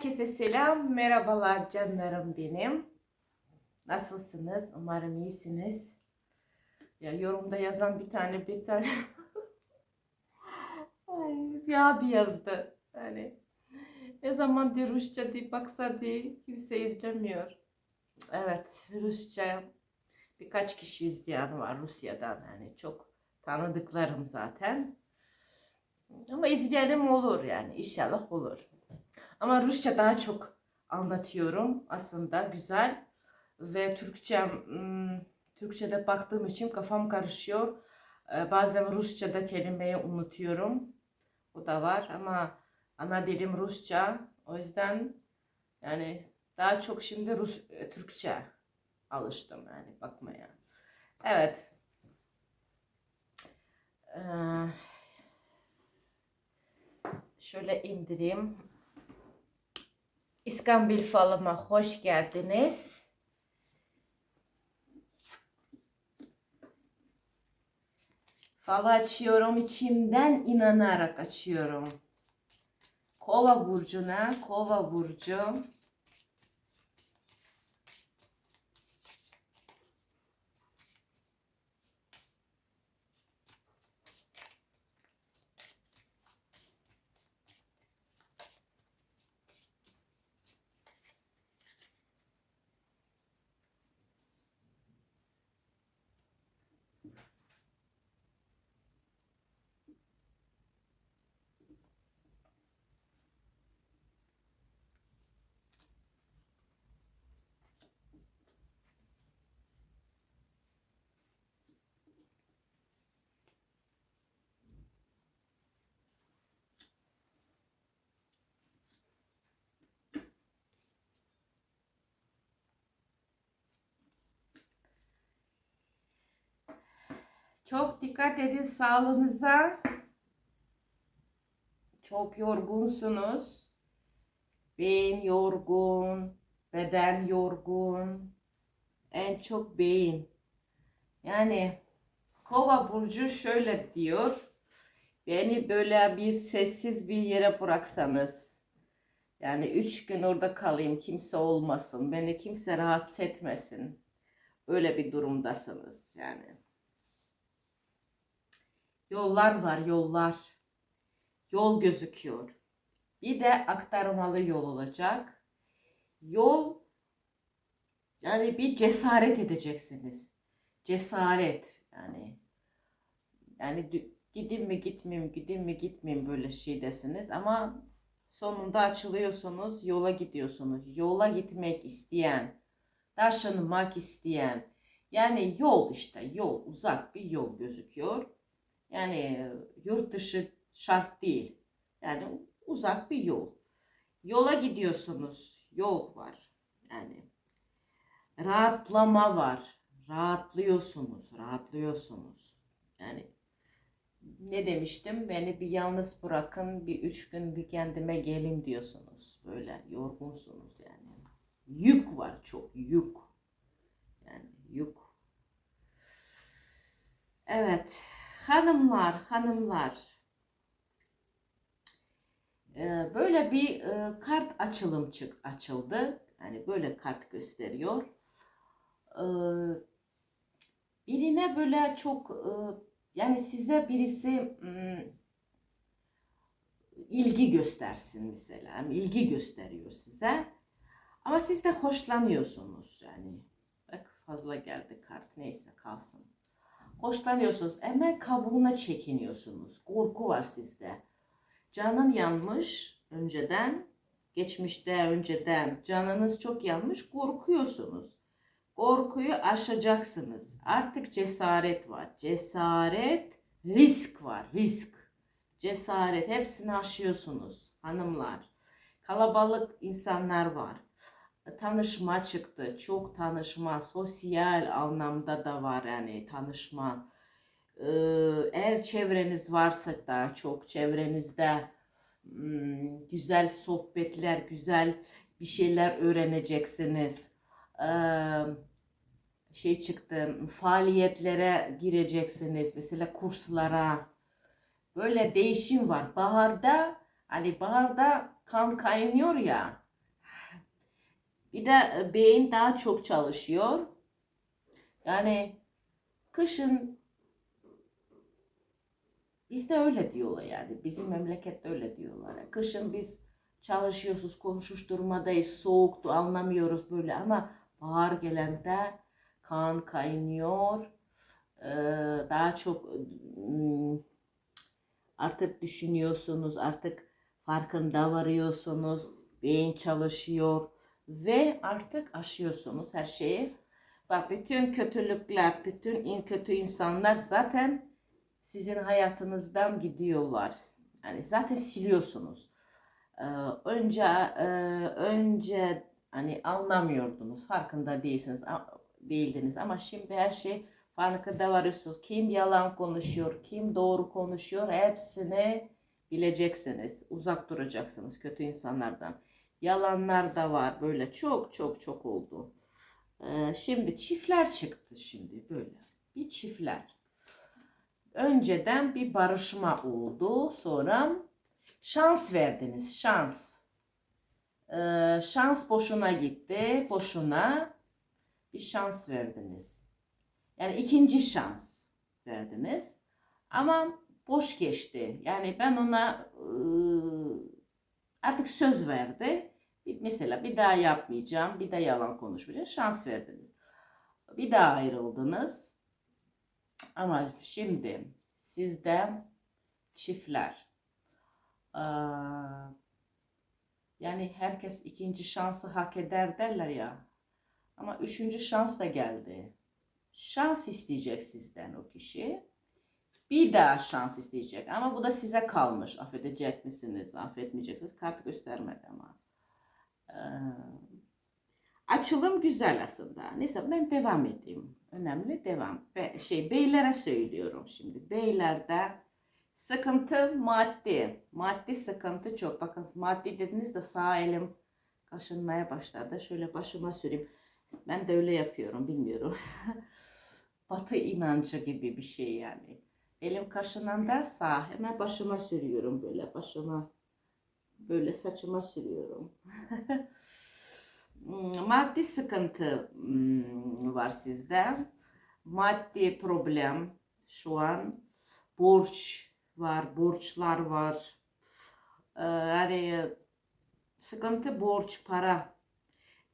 Herkese selam, merhabalar canlarım benim. Nasılsınız? Umarım iyisiniz. Ya yorumda yazan bir tane bir tane Ay, bir yazdı. Yani ne zaman diye Rusça diye baksa diye kimse izlemiyor. Evet, Rusça birkaç kişi izleyen var Rusya'dan yani çok tanıdıklarım zaten. Ama izleyenim olur yani inşallah olur. Ama Rusça daha çok anlatıyorum aslında güzel ve Türkçe hmm, Türkçe'de baktığım için kafam karışıyor. Ee, Bazen Rusça'da kelimeyi unutuyorum. O da var ama ana dilim Rusça. O yüzden yani daha çok şimdi Rus e, Türkçe alıştım yani bakmaya. Evet. Ee, şöyle indireyim. İskambil falıma hoş geldiniz. Falı açıyorum içimden inanarak açıyorum. Kova burcuna, kova burcu. Çok dikkat edin sağlığınıza. Çok yorgunsunuz. Beyin yorgun, beden yorgun. En çok beyin. Yani Kova burcu şöyle diyor. Beni böyle bir sessiz bir yere bıraksanız. Yani üç gün orada kalayım, kimse olmasın, beni kimse rahatsız etmesin. Öyle bir durumdasınız yani. Yollar var, yollar. Yol gözüküyor. Bir de aktarmalı yol olacak. Yol yani bir cesaret edeceksiniz. Cesaret yani yani gideyim mi gitmeyeyim, gideyim mi gitmeyeyim böyle şeydesiniz ama sonunda açılıyorsunuz, yola gidiyorsunuz. Yola gitmek isteyen, taşınmak isteyen yani yol işte yol uzak bir yol gözüküyor. Yani yurt dışı şart değil. Yani uzak bir yol. Yola gidiyorsunuz. Yol var. Yani rahatlama var. Rahatlıyorsunuz. Rahatlıyorsunuz. Yani ne demiştim? Beni bir yalnız bırakın. Bir üç gün bir kendime gelin diyorsunuz. Böyle yorgunsunuz yani. Yük var çok. Yük. Yani yük. Evet. Hanımlar, hanımlar. Ee, Böyle bir e, kart açılım çık açıldı. Yani böyle kart gösteriyor. Ee, Birine böyle çok e, yani size birisi mm, ilgi göstersin mesela. İlgi gösteriyor size. Ama siz de hoşlanıyorsunuz yani. Bak fazla geldi kart neyse kalsın hoşlanıyorsunuz. Hemen kabuğuna çekiniyorsunuz. Korku var sizde. Canın yanmış önceden, geçmişte önceden canınız çok yanmış, korkuyorsunuz. Korkuyu aşacaksınız. Artık cesaret var. Cesaret, risk var, risk. Cesaret hepsini aşıyorsunuz hanımlar. Kalabalık insanlar var tanışma çıktı. Çok tanışma, sosyal anlamda da var yani tanışma. Ee, eğer çevreniz varsa da çok çevrenizde hmm, güzel sohbetler, güzel bir şeyler öğreneceksiniz. Ee, şey çıktı, faaliyetlere gireceksiniz. Mesela kurslara. Böyle değişim var. Baharda hani baharda kan kaynıyor ya Bir de e, beyin daha çok çalışıyor. Yani kışın bizde öyle diyorlar yani. Bizim memlekette öyle diyorlar. Kışın biz çalışıyoruz, koşuşturmadayız, soğuktu anlamıyoruz böyle ama bahar gelende kan kaynıyor. Ee, daha çok ım, artık düşünüyorsunuz, artık farkında varıyorsunuz, beyin çalışıyor ve artık aşıyorsunuz her şeyi. Bak bütün kötülükler, bütün in kötü insanlar zaten sizin hayatınızdan gidiyorlar. Yani zaten siliyorsunuz. Ee, önce e, önce hani anlamıyordunuz, farkında değilsiniz, değildiniz ama şimdi her şey farkında varıyorsunuz. Kim yalan konuşuyor, kim doğru konuşuyor hepsini bileceksiniz. Uzak duracaksınız kötü insanlardan. Yalanlar da var böyle çok çok çok oldu. Ee, şimdi çiftler çıktı şimdi böyle. Bir çiftler. Önceden bir barışma oldu. Sonra şans verdiniz. Şans. Ee, şans boşuna gitti. Boşuna bir şans verdiniz. Yani ikinci şans verdiniz. Ama boş geçti. Yani ben ona ıı, artık söz verdi. Mesela bir daha yapmayacağım, bir daha yalan konuşmayacağım. Şans verdiniz. Bir daha ayrıldınız. Ama şimdi sizde çiftler. yani herkes ikinci şansı hak eder derler ya. Ama üçüncü şans da geldi. Şans isteyecek sizden o kişi. Bir daha şans isteyecek. Ama bu da size kalmış. Affedecek misiniz? Affetmeyeceksiniz. Kart göstermedi ama. Ee, açılım güzel aslında. Neyse ben devam edeyim. Önemli devam. Be- şey beylere söylüyorum şimdi. Beylerde sıkıntı maddi. Maddi sıkıntı çok. Bakın maddi dediniz de sağ elim kaşınmaya başladı. Şöyle başıma süreyim. Ben de öyle yapıyorum bilmiyorum. Batı inancı gibi bir şey yani. Elim kaşınanda sağ hemen başıma sürüyorum böyle başıma böyle saçıma sürüyorum. Hmm, Maddi sıkıntı hmm, var sizde. Maddi problem şu an. Borç var, borçlar var. Ee, yani sıkıntı borç, para.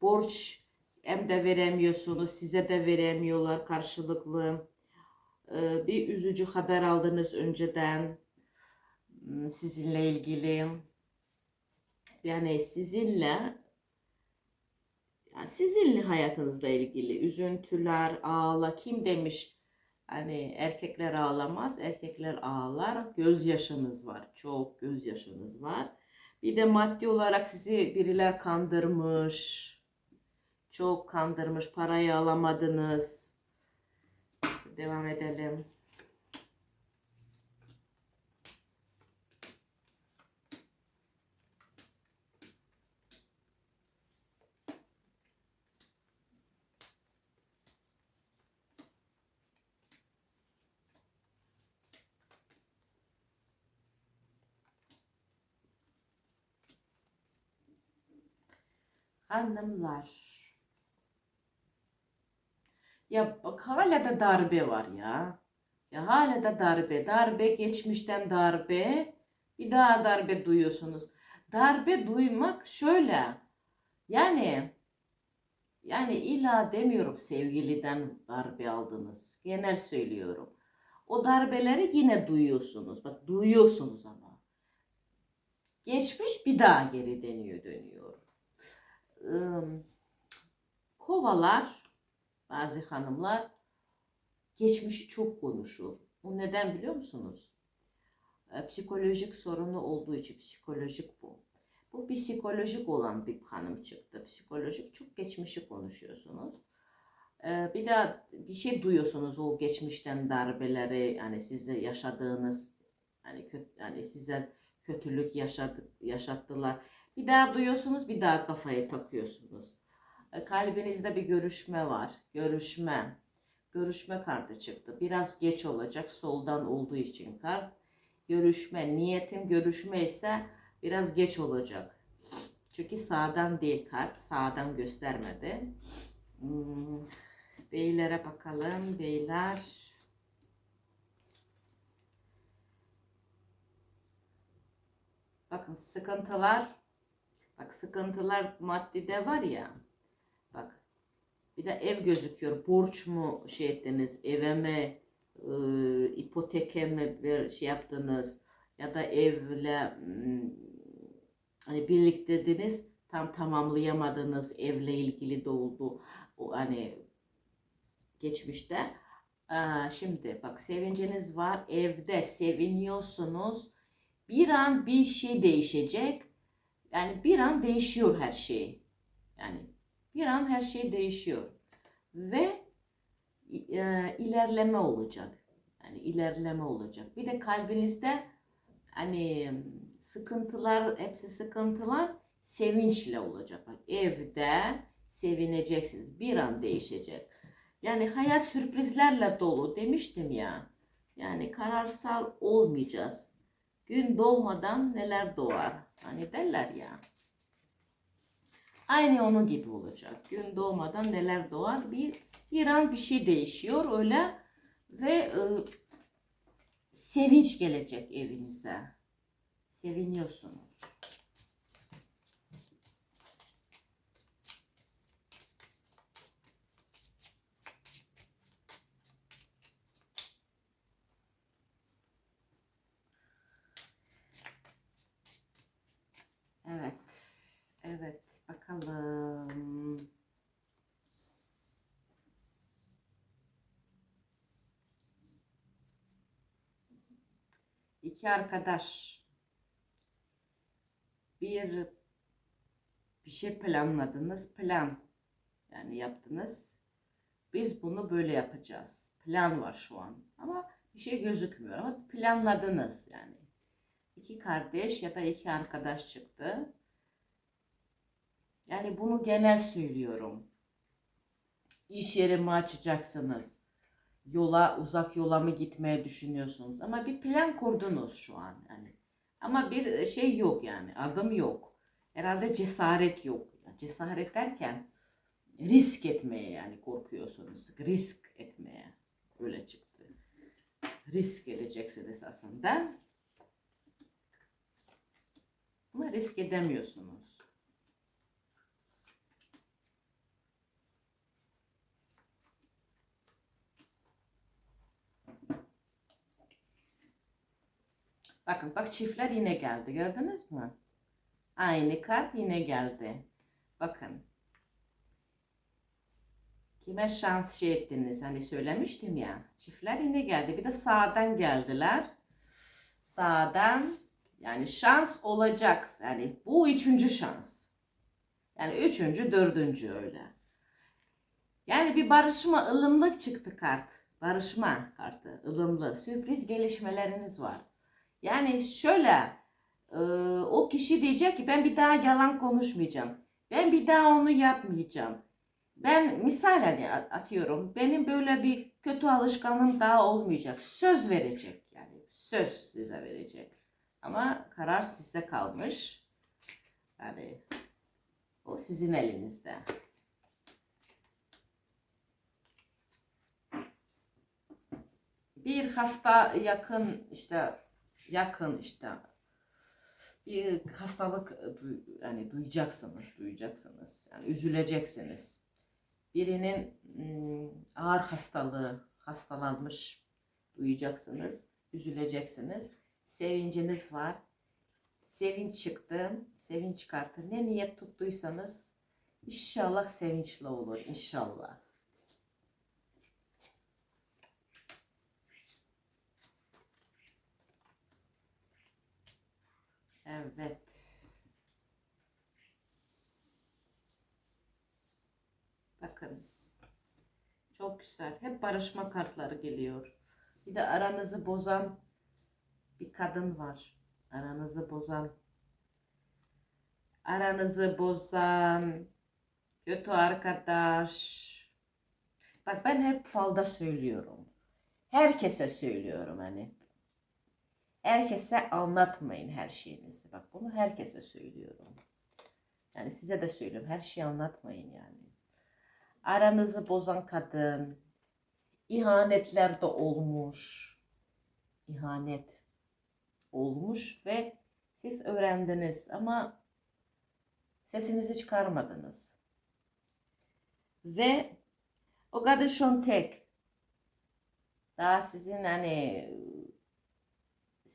Borç hem de veremiyorsunuz, size de veremiyorlar karşılıklı. Ee, bir üzücü haber aldınız önceden hmm, sizinle ilgili. Yani sizinle yani sizinle hayatınızla ilgili üzüntüler, ağla kim demiş? Hani erkekler ağlamaz, erkekler ağlar. Gözyaşınız var, çok gözyaşınız var. Bir de maddi olarak sizi biriler kandırmış. Çok kandırmış, parayı alamadınız. Devam edelim. Hanımlar. Ya bak hala da darbe var ya. Ya hala da darbe. Darbe geçmişten darbe. Bir daha darbe duyuyorsunuz. Darbe duymak şöyle. Yani yani illa demiyorum sevgiliden darbe aldınız. Genel söylüyorum. O darbeleri yine duyuyorsunuz. Bak duyuyorsunuz ama. Geçmiş bir daha geri dönüyor dönüyor. Im, kovalar bazı hanımlar geçmişi çok konuşur. O neden biliyor musunuz? E, Psikolojik sorunu olduğu için psikolojik bu. Bu psikolojik olan bir hanım çıktı. Psikolojik çok geçmişi konuşuyorsunuz. E, Bir de bir şey duyuyorsunuz o geçmişten darbeleri yani size yaşadığınız hani kötü yani size kötülük yaşadı, yaşattılar. Bir daha duyuyorsunuz, bir daha kafayı takıyorsunuz. E, Kalbinizde bir görüşme var. Görüşme. Görüşme kartı çıktı. Biraz geç olacak soldan olduğu için kart. Görüşme. Niyetin görüşme ise biraz geç olacak. Çünkü sağdan değil kart. Sağdan göstermedi. Hmm, Beylere bakalım. Beyler. Bakın sıkıntılar. Bak sıkıntılar maddide var ya. Bak. Bir de ev gözüküyor. Borç mu şey ettiniz? Eve mi? E, ipoteke mi ver, şey yaptınız? Ya da evle hmm, hani birlikteydiniz tam tamamlayamadınız evle ilgili de oldu o hani geçmişte Aa, şimdi bak sevinciniz var evde seviniyorsunuz bir an bir şey değişecek yani bir an değişiyor her şey yani bir an her şey değişiyor ve e, ilerleme olacak yani ilerleme olacak bir de kalbinizde hani sıkıntılar hepsi sıkıntılar sevinçle olacak. Bak evde sevineceksiniz. Bir an değişecek. Yani hayat sürprizlerle dolu demiştim ya. Yani kararsal olmayacağız. Gün doğmadan neler doğar. Hani derler ya. Aynı onun gibi olacak. Gün doğmadan neler doğar. Bir, bir an bir şey değişiyor öyle. Ve e, sevinç gelecek evinize. Seviniyorsunuz. Evet. Evet. Bakalım. İki arkadaş bir bir şey planladınız. Plan yani yaptınız. Biz bunu böyle yapacağız. Plan var şu an. Ama bir şey gözükmüyor ama planladınız yani. İki kardeş ya da iki arkadaş çıktı. Yani bunu genel söylüyorum. İş yeri mi açacaksınız? Yola, uzak yola mı gitmeye düşünüyorsunuz? Ama bir plan kurdunuz şu an yani. Ama bir şey yok yani. Adım yok. Herhalde cesaret yok. Cesaret derken risk etmeye yani korkuyorsunuz. Risk etmeye. Öyle çıktı. Risk edeceksiniz aslında. Ama risk edemiyorsunuz. Bakın bak çiftler yine geldi. Gördünüz mü? Aynı kart yine geldi. Bakın. Kime şans şey ettiniz? Hani söylemiştim ya. Çiftler yine geldi. Bir de sağdan geldiler. Sağdan yani şans olacak. Yani bu üçüncü şans. Yani üçüncü, dördüncü öyle. Yani bir barışma, ılımlık çıktı kart. Barışma kartı, ılımlı. Sürpriz gelişmeleriniz var. Yani şöyle, e, o kişi diyecek ki ben bir daha yalan konuşmayacağım. Ben bir daha onu yapmayacağım. Ben misal hani atıyorum, benim böyle bir kötü alışkanlığım daha olmayacak. Söz verecek yani, söz size verecek. Ama karar size kalmış. Yani o sizin elinizde. Bir hasta yakın işte yakın işte bir hastalık duy- yani duyacaksınız, duyacaksınız. Yani üzüleceksiniz. Birinin ım, ağır hastalığı, hastalanmış duyacaksınız, üzüleceksiniz. Sevinciniz var. Sevinç çıktı, sevinç kartı. Ne niyet tuttuysanız inşallah sevinçli olur, inşallah. Evet. Bakın. Çok güzel. Hep barışma kartları geliyor. Bir de aranızı bozan bir kadın var. Aranızı bozan. Aranızı bozan kötü arkadaş. Bak ben hep falda söylüyorum. Herkese söylüyorum hani. Herkese anlatmayın her şeyinizi. Bak bunu herkese söylüyorum. Yani size de söylüyorum her şeyi anlatmayın yani. Aranızı bozan kadın, ihanetler de olmuş. İhanet olmuş ve siz öğrendiniz ama sesinizi çıkarmadınız. Ve o kadın şu tek. Daha sizin hani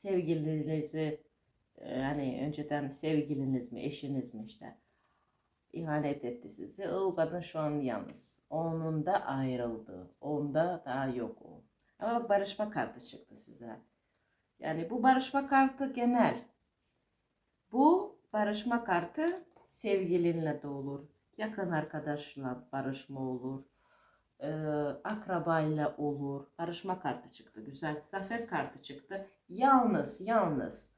sevgilinizi e, hani önceden sevgiliniz mi eşiniz mi işte ihanet etti sizi. O kadın şu an yalnız. Onun da ayrıldı. Onda daha yok o. Ama bak barışma kartı çıktı size. Yani bu barışma kartı genel. Bu barışma kartı sevgilinle de olur. Yakın arkadaşla barışma olur. Ee, akrabayla olur. Barışma kartı çıktı. Güzel. Zafer kartı çıktı. Yalnız, yalnız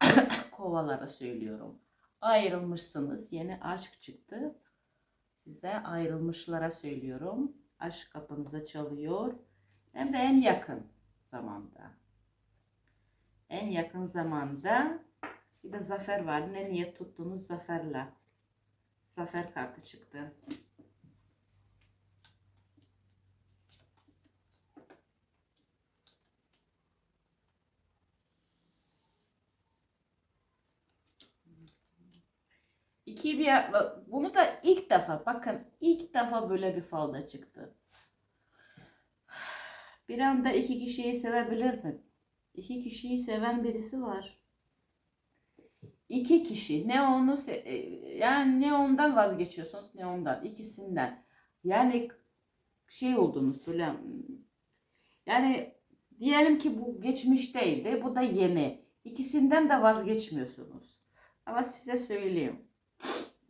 kovalara söylüyorum. Ayrılmışsınız. Yeni aşk çıktı. Size ayrılmışlara söylüyorum. Aşk kapınıza çalıyor. Hem de en yakın zamanda. En yakın zamanda bir de zafer var. Ne niyet tuttuğunuz zaferle. Zafer kartı çıktı. İki bir bunu da ilk defa bakın ilk defa böyle bir falda çıktı. Bir anda iki kişiyi sevebilir mi? İki kişiyi seven birisi var. İki kişi ne onu e, yani ne ondan vazgeçiyorsunuz ne ondan ikisinden. Yani şey oldunuz böyle yani diyelim ki bu geçmişteydi bu da yeni. İkisinden de vazgeçmiyorsunuz. Ama size söyleyeyim.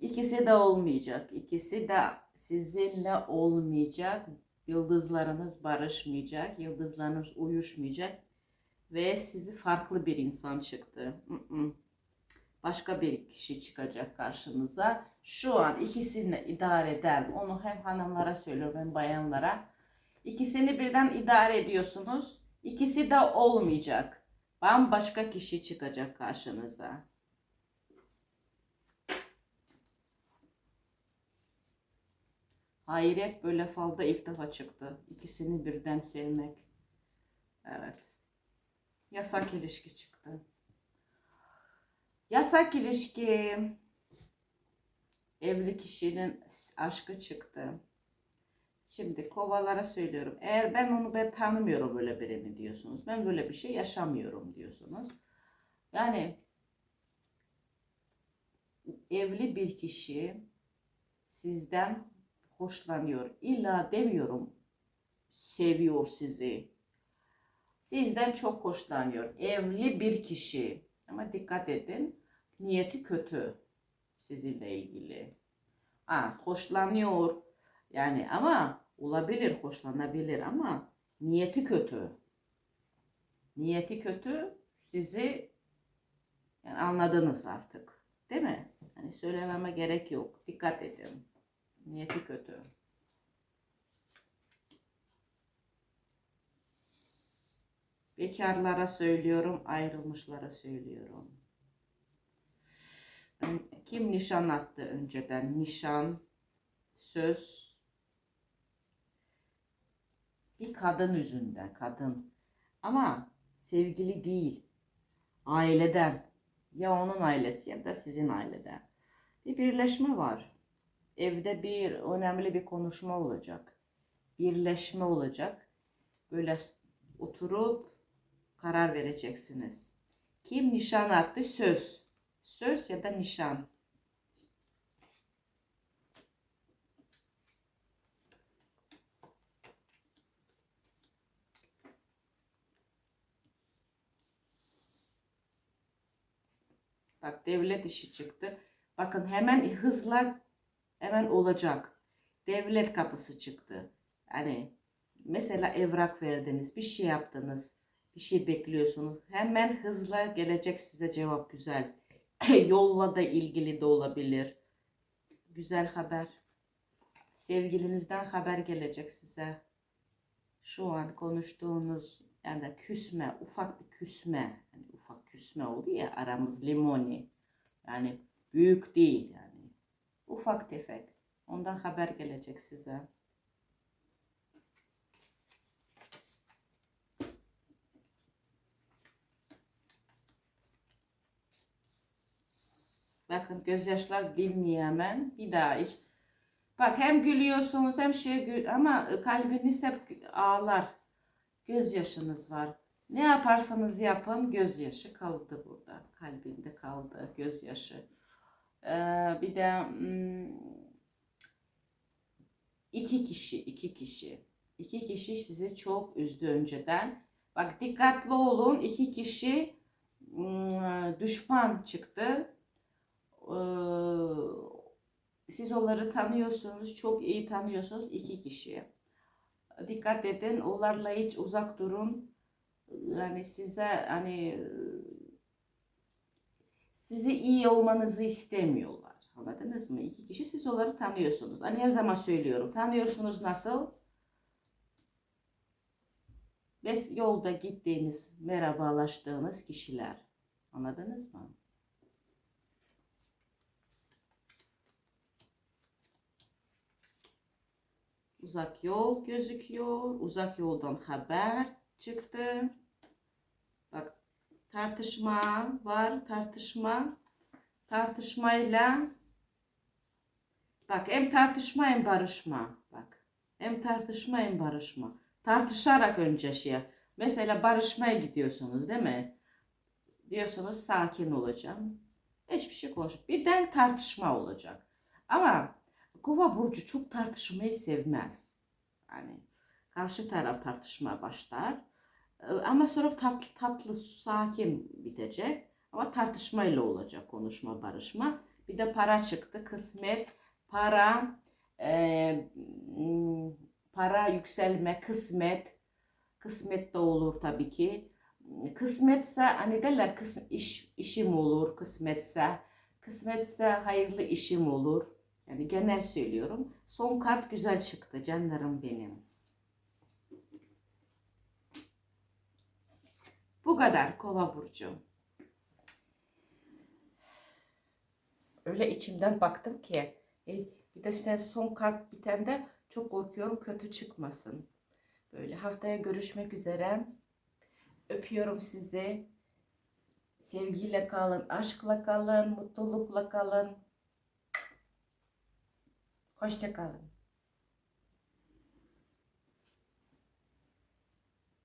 İkisi de olmayacak. İkisi de sizinle olmayacak. Yıldızlarınız barışmayacak. Yıldızlarınız uyuşmayacak. Ve sizi farklı bir insan çıktı. Başka bir kişi çıkacak karşınıza. Şu an ikisini idare eden, onu hem hanımlara söylüyorum hem bayanlara. İkisini birden idare ediyorsunuz. İkisi de olmayacak. Bambaşka kişi çıkacak karşınıza. Hayret böyle falda ilk defa çıktı. İkisini birden sevmek. Evet. Yasak ilişki çıktı. Yasak ilişki. Evli kişinin aşkı çıktı. Şimdi kovalara söylüyorum. Eğer ben onu ben tanımıyorum böyle birini diyorsunuz. Ben böyle bir şey yaşamıyorum diyorsunuz. Yani evli bir kişi sizden hoşlanıyor. İlla demiyorum seviyor sizi. Sizden çok hoşlanıyor. Evli bir kişi. Ama dikkat edin. Niyeti kötü sizinle ilgili. Ha, hoşlanıyor. Yani ama olabilir, hoşlanabilir ama niyeti kötü. Niyeti kötü. Sizi yani anladınız artık. Değil mi? Hani söylememe gerek yok. Dikkat edin. Niyeti kötü. Bekarlara söylüyorum, ayrılmışlara söylüyorum. Kim nişan attı önceden? Nişan, söz. Bir kadın yüzünden, kadın. Ama sevgili değil. Aileden. Ya onun ailesi ya da sizin aileden. Bir birleşme var. Evde bir önemli bir konuşma olacak. Birleşme olacak. Böyle oturup karar vereceksiniz. Kim nişan attı? Söz. Söz ya da nişan. Bak devlet işi çıktı. Bakın hemen hızla hemen olacak. Devlet kapısı çıktı. Yani mesela evrak verdiniz, bir şey yaptınız, bir şey bekliyorsunuz. Hemen hızla gelecek size cevap güzel. Yolla da ilgili de olabilir. Güzel haber. Sevgilinizden haber gelecek size. Şu an konuştuğunuz yani küsme, ufak bir küsme. Yani ufak küsme oldu ya aramız limoni. Yani büyük değil yani. Ufak tefek. Ondan haber gelecek size. Bakın gözyaşlar dinmiyor hemen. Bir daha iç. Bak hem gülüyorsunuz hem şey gül ama kalbiniz hep ağlar. Gözyaşınız var. Ne yaparsanız yapın gözyaşı kaldı burada. Kalbinde kaldı gözyaşı. Ee, bir de hmm, iki kişi, iki kişi. İki kişi sizi çok üzdü önceden. Bak dikkatli olun. iki kişi hmm, düşman çıktı. Ee, siz onları tanıyorsunuz, çok iyi tanıyorsunuz iki kişi. Dikkat edin, onlarla hiç uzak durun. Yani size hani sizi iyi olmanızı istemiyorlar. Anladınız mı? İki kişi siz onları tanıyorsunuz. Hani her zaman söylüyorum. Tanıyorsunuz nasıl? Ve yolda gittiğiniz, merhabalaştığınız kişiler. Anladınız mı? Uzak yol gözüküyor. Uzak yoldan haber çıktı. Tartışma var. Tartışma. Tartışmayla bak hem tartışma hem barışma. Bak hem tartışma hem barışma. Tartışarak önce şey. Mesela barışmaya gidiyorsunuz değil mi? Diyorsunuz sakin olacağım. Hiçbir şey konuş. Birden tartışma olacak. Ama Kova burcu çok tartışmayı sevmez. Yani karşı taraf tartışma başlar. Ee, Ama sonra tatlı, tatlı sakin bitecek. Ama tartışmayla olacak konuşma, barışma. Bir de para çıktı. Kısmet, para, e, para yükselme, kısmet. Kısmet de olur tabii ki. Kısmetse hani derler kısm, iş, işim olur kısmetse. Kısmetse hayırlı işim olur. Yani genel söylüyorum. Son kart güzel çıktı canlarım benim. Bu kadar kova burcu. Öyle içimden baktım ki e, bir de sen son kart bitende çok korkuyorum kötü çıkmasın. Böyle haftaya görüşmek üzere. Öpüyorum sizi. Sevgiyle kalın, aşkla kalın, mutlulukla kalın. Hoşça kalın.